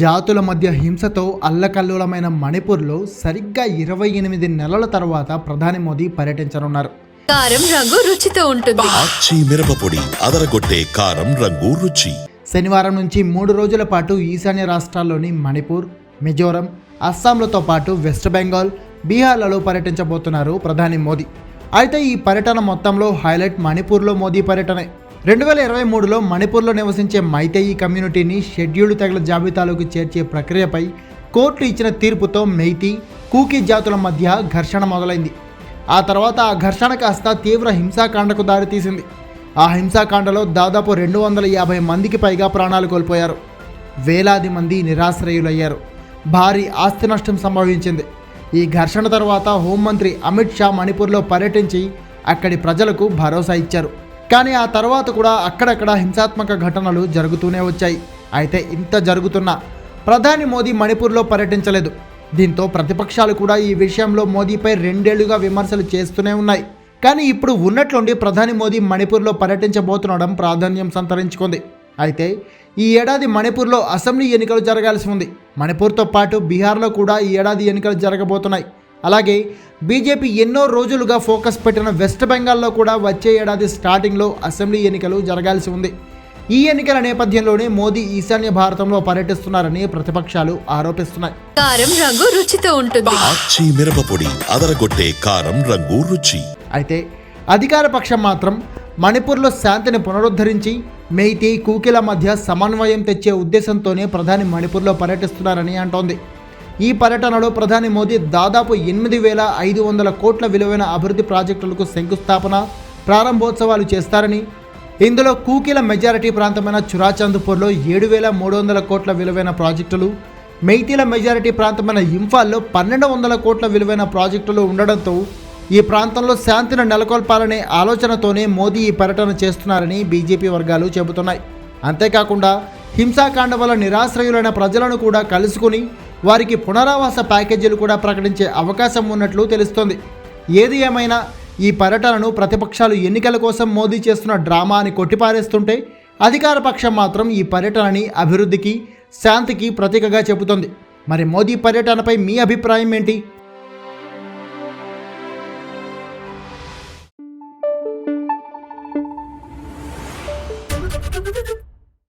జాతుల మధ్య హింసతో అల్లకల్లోలమైన మణిపూర్లో సరిగ్గా ఇరవై ఎనిమిది నెలల తర్వాత ప్రధాని మోదీ పర్యటించనున్నారు. కారం రంగు రుచితో ఉంటుంది. ఆచి మిరపపొడి అదరగొట్టే కారం రంగు రుచి. శనివారం నుంచి మూడు రోజుల పాటు ఈశాన్య రాష్ట్రాల్లోని మణిపూర్ మిజోరం అస్సాంలతో పాటు వెస్ట్ బెంగాల్ బీహార్లలో పర్యటించబోతున్నారు ప్రధాని మోదీ. అయితే ఈ పర్యటన మొత్తంలో హైలైట్ మణిపూర్లో మోదీ పర్యటనే. రెండు వేల ఇరవై మూడులో మణిపూర్లో నివసించే మైతేయి కమ్యూనిటీని షెడ్యూల్డ్ తెగల జాబితాలోకి చేర్చే ప్రక్రియపై కోర్టు ఇచ్చిన తీర్పుతో మైతి కూకీ జాతుల మధ్య ఘర్షణ మొదలైంది. ఆ తర్వాత ఆ ఘర్షణ కాస్త తీవ్ర హింసాకాండకు దారితీసింది. ఆ హింసాకాండలో దాదాపు రెండు వందల యాభై మందికి పైగా ప్రాణాలు కోల్పోయారు. వేలాది మంది నిరాశ్రయులయ్యారు. భారీ ఆస్తి నష్టం సంభవించింది. ఈ ఘర్షణ తర్వాత హోంమంత్రి అమిత్ షా మణిపూర్లో పర్యటించి అక్కడి ప్రజలకు భరోసా ఇచ్చారు. కానీ ఆ తర్వాత కూడా అక్కడక్కడ హింసాత్మక ఘటనలు జరుగుతూనే వచ్చాయి. అయితే ఇంత జరుగుతున్నా ప్రధాని మోదీ మణిపూర్లో పర్యటించలేదు. దీంతో ప్రతిపక్షాలు కూడా ఈ విషయంలో మోదీపై రెండేళ్ళుగా విమర్శలు చేస్తూనే ఉన్నాయి. కానీ ఇప్పుడు ఉన్నట్లుండి ప్రధాని మోదీ మణిపూర్లో పర్యటించబోతుండడం ప్రాధాన్యం సంతరించుకుంది. అయితే ఈ ఏడాది మణిపూర్లో అసెంబ్లీ ఎన్నికలు జరగాల్సి ఉంది. మణిపూర్తో పాటు బీహార్లో కూడా ఈ ఏడాది ఎన్నికలు జరగబోతున్నాయి. అలాగే బీజేపీ ఎన్నో రోజులుగా ఫోకస్ పెట్టిన వెస్ట్ బెంగాల్లో కూడా వచ్చే ఏడాది స్టార్టింగ్లో అసెంబ్లీ ఎన్నికలు జరగాల్సి ఉంది. ఈ ఎన్నికల నేపథ్యంలోనే మోదీ ఈశాన్య భారతంలో పర్యటిస్తున్నారని ప్రతిపక్షాలు ఆరోపిస్తున్నాయి. కారం రంగు రుచితో ఉంటుంది. మిరపపొడి అదరగొట్టే కారం రంగు రుచి. అయితే అధికార పక్షం మాత్రం మణిపూర్లో శాంతిని పునరుద్ధరించి మెయితీ కూకిల మధ్య సమన్వయం తెచ్చే ఉద్దేశంతోనే ప్రధాని మణిపూర్లో పర్యటిస్తున్నారని అంటోంది. ఈ పర్యటనలో ప్రధాని మోదీ దాదాపు ఎనిమిది వేల ఐదు వందల కోట్ల విలువైన అభివృద్ధి ప్రాజెక్టులకు శంకుస్థాపన ప్రారంభోత్సవాలు చేస్తారని ఇందులో కూకిల మెజారిటీ ప్రాంతమైన చురాచందుపూర్లో ఏడు వేల మూడు వందల కోట్ల విలువైన ప్రాజెక్టులు మెయితీల మెజారిటీ ప్రాంతమైన ఇంఫాల్లో పన్నెండు వందల కోట్ల విలువైన ప్రాజెక్టులు ఉండడంతో ఈ ప్రాంతంలో శాంతిని నెలకొల్పాలనే ఆలోచనతోనే మోదీ ఈ పర్యటన చేస్తున్నారని బీజేపీ వర్గాలు చెబుతున్నాయి. అంతేకాకుండా హింసాకాండ వల్ల నిరాశ్రయులైన ప్రజలను కూడా కలుసుకుని వారికి పునరావాస ప్యాకేజీలు కూడా ప్రకటించే అవకాశం ఉన్నట్లు తెలుస్తోంది ఏది ఏమైనా ఈ పర్యటనను ప్రతిపక్షాలు ఎన్నికల కోసం మోదీ చేస్తున్న డ్రామా అని కొట్టిపారేస్తుంటే అధికార పక్షం మాత్రం ఈ పర్యటనని అభివృద్ధికి శాంతికి ప్రతీకగా చెబుతోంది మరి మోదీ పర్యటనపై మీ అభిప్రాయం ఏంటి